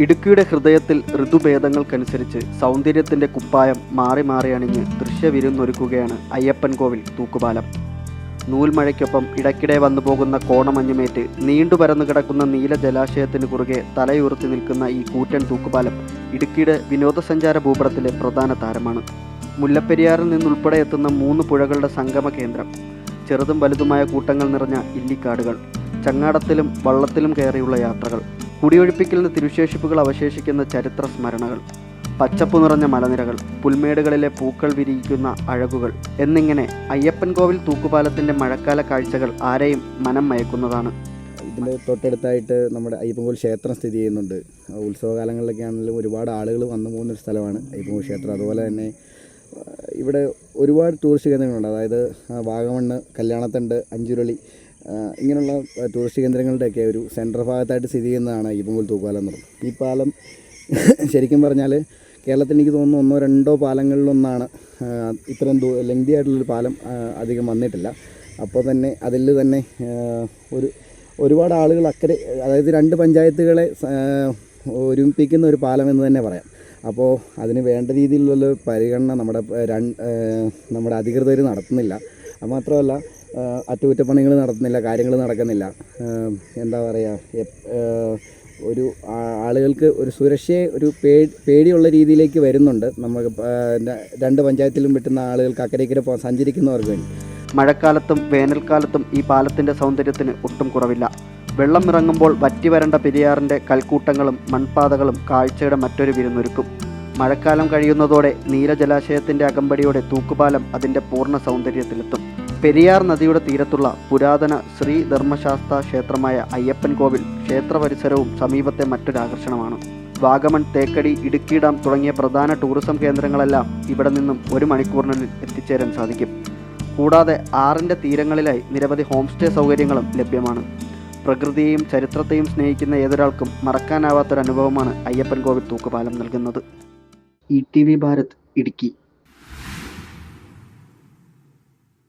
ഇടുക്കിയുടെ ഹൃദയത്തിൽ ഋതുഭേദങ്ങൾക്കനുസരിച്ച് സൗന്ദര്യത്തിന്റെ കുപ്പായം മാറി മാറി അണിഞ്ഞ് ദൃശ്യവിരുന്നൊരുക്കുകയാണ് അയ്യപ്പൻ കോവിൽ തൂക്കുപാലം. നൂൽമഴയ്ക്കൊപ്പം ഇടയ്ക്കിടെ വന്നു പോകുന്ന കോണമഞ്ഞുമേറ്റ് നീണ്ടു പരന്നു കിടക്കുന്ന നീല ജലാശയത്തിന് കുറുകെ തലയുയർത്തി നിൽക്കുന്ന ഈ കൂറ്റൻ തൂക്കുപാലം ഇടുക്കിയുടെ വിനോദസഞ്ചാര ഭൂപടത്തിലെ പ്രധാന താരമാണ്. മുല്ലപ്പെരിയാറിൽ നിന്നുൾപ്പെടെ എത്തുന്ന മൂന്ന് പുഴകളുടെ സംഗമ കേന്ദ്രം. ചെറുതും വലുതുമായ കൂട്ടങ്ങൾ നിറഞ്ഞ ഇല്ലിക്കാടുകൾ ചങ്ങാടത്തിലും വള്ളത്തിലും കയറിയുള്ള യാത്രകൾ കുടിയൊഴിപ്പിക്കലിന് തിരുശേഷിപ്പുകൾ അവശേഷിക്കുന്ന ചരിത്ര സ്മരണകൾ പച്ചപ്പ് നിറഞ്ഞ മലനിരകൾ പുൽമേടുകളിലെ പൂക്കൾ വിരിയിക്കുന്ന അഴകുകൾ എന്നിങ്ങനെ അയ്യപ്പൻ കോവിൽ തൂക്കുപാലത്തിന്റെ മഴക്കാല കാഴ്ചകൾ ആരെയും മനം മയക്കുന്നതാണ്. ഇതിന്റെ തൊട്ടടുത്തായിട്ട് നമ്മുടെ അയ്യപ്പൻകോവിൽ ക്ഷേത്രം സ്ഥിതി ചെയ്യുന്നുണ്ട്. ഉത്സവകാലങ്ങളിലൊക്കെ ആണെങ്കിലും ഒരുപാട് ആളുകൾ വന്നു പോകുന്ന ഒരു സ്ഥലമാണ് അയ്യപ്പൻകോവിൽ ക്ഷേത്രം. അതുപോലെ തന്നെ ഇവിടെ ഒരുപാട് ടൂറിസ്റ്റ് കേന്ദ്രങ്ങളുണ്ട്. അതായത് വാഗമണ്ണ് കല്യാണത്തണ്ട് അഞ്ചുരുളി ഇങ്ങനെയുള്ള ടൂറിസ്റ്റ് കേന്ദ്രങ്ങളുടെയൊക്കെ ഒരു സെൻട്രൽ ഭാഗത്തായിട്ട് സ്ഥിതി ചെയ്യുന്നതാണ് അയ്യപ്പൻകോവിൽ തൂക്കുപാലം എന്ന് പറയുന്നത്. ഈ പാലം ശരിക്കും പറഞ്ഞാൽ കേരളത്തിൽ എനിക്ക് തോന്നുന്നു ഒന്നോ രണ്ടോ പാലങ്ങളിലൊന്നാണ്. ഇത്രയും ദൂ ലെങ്തി ആയിട്ടുള്ളൊരു പാലം അധികം വന്നിട്ടില്ല. അപ്പോൾ തന്നെ അതിൽ തന്നെ ഒരു ഒരുപാട് ആളുകൾ അക്കരെ അതായത് രണ്ട് പഞ്ചായത്തുകളെ ഒരുമിപ്പിക്കുന്ന ഒരു പാലം എന്ന് തന്നെ പറയാം. അപ്പോൾ അതിന് വേണ്ട രീതിയിലുള്ള പരിഗണന നമ്മുടെ നമ്മുടെ അധികൃതർ നടത്തുന്നില്ല. അത് മാത്രമല്ല ആ, അറ്റകുറ്റപ്പണികൾ നടത്തുന്നില്ല കാര്യങ്ങൾ നടക്കുന്നില്ല. എന്താ പറയുക ഒരു ആളുകൾക്ക് ഒരു സുരക്ഷയെ ഒരു പേ പേടിയുള്ള രീതിയിലേക്ക് വരുന്നുണ്ട്. നമുക്ക് രണ്ട് പഞ്ചായത്തിലും വിട്ടുന്ന ആളുകൾക്ക് അക്കരയ്ക്കര സഞ്ചരിക്കുന്നവർക്ക് വേണ്ടി. മഴക്കാലത്തും വേനൽക്കാലത്തും ഈ പാലത്തിന്റെ സൗന്ദര്യത്തിന് ഒട്ടും കുറവില്ല. വെള്ളം ഇറങ്ങുമ്പോൾ വറ്റി വരണ്ട പെരിയാറിന്റെ കൽക്കൂട്ടങ്ങളും മൺപാതകളും കാഴ്ചയുടെ മറ്റൊരു വിരുന്നൊരുക്കും. മഴക്കാലം കഴിയുന്നതോടെ നീലജലാശയത്തിന്റെ അകമ്പടിയോടെ തൂക്കുപാലം അതിന്റെ പൂർണ സൗന്ദര്യത്തിലെത്തും. പെരിയാർ നദിയുടെ തീരത്തുള്ള പുരാതന ശ്രീ ധർമ്മശാസ്ത്ര ക്ഷേത്രമായ അയ്യപ്പൻ കോവിൽ ക്ഷേത്ര പരിസരവും സമീപത്തെ മറ്റൊരാകർഷണമാണ് വാഗമൺ തേക്കടി ഇടുക്കി ഡാം തുടങ്ങിയ പ്രധാന ടൂറിസം കേന്ദ്രങ്ങളെല്ലാം ഇവിടെ നിന്നും ഒരു മണിക്കൂറിനുള്ളിൽ എത്തിച്ചേരാൻ സാധിക്കും. കൂടാതെ ആറിന്റെ തീരങ്ങളിലായി നിരവധി ഹോം സ്റ്റേ സൗകര്യങ്ങളും ലഭ്യമാണ്. പ്രകൃതിയെയും ചരിത്രത്തെയും സ്നേഹിക്കുന്ന ഏതൊരാൾക്കും മറക്കാനാവാത്തൊരനുഭവമാണ് അയ്യപ്പൻ കോവിൽ തൂക്കുപാലം നൽകുന്നത്. E T V Bharat Idukki.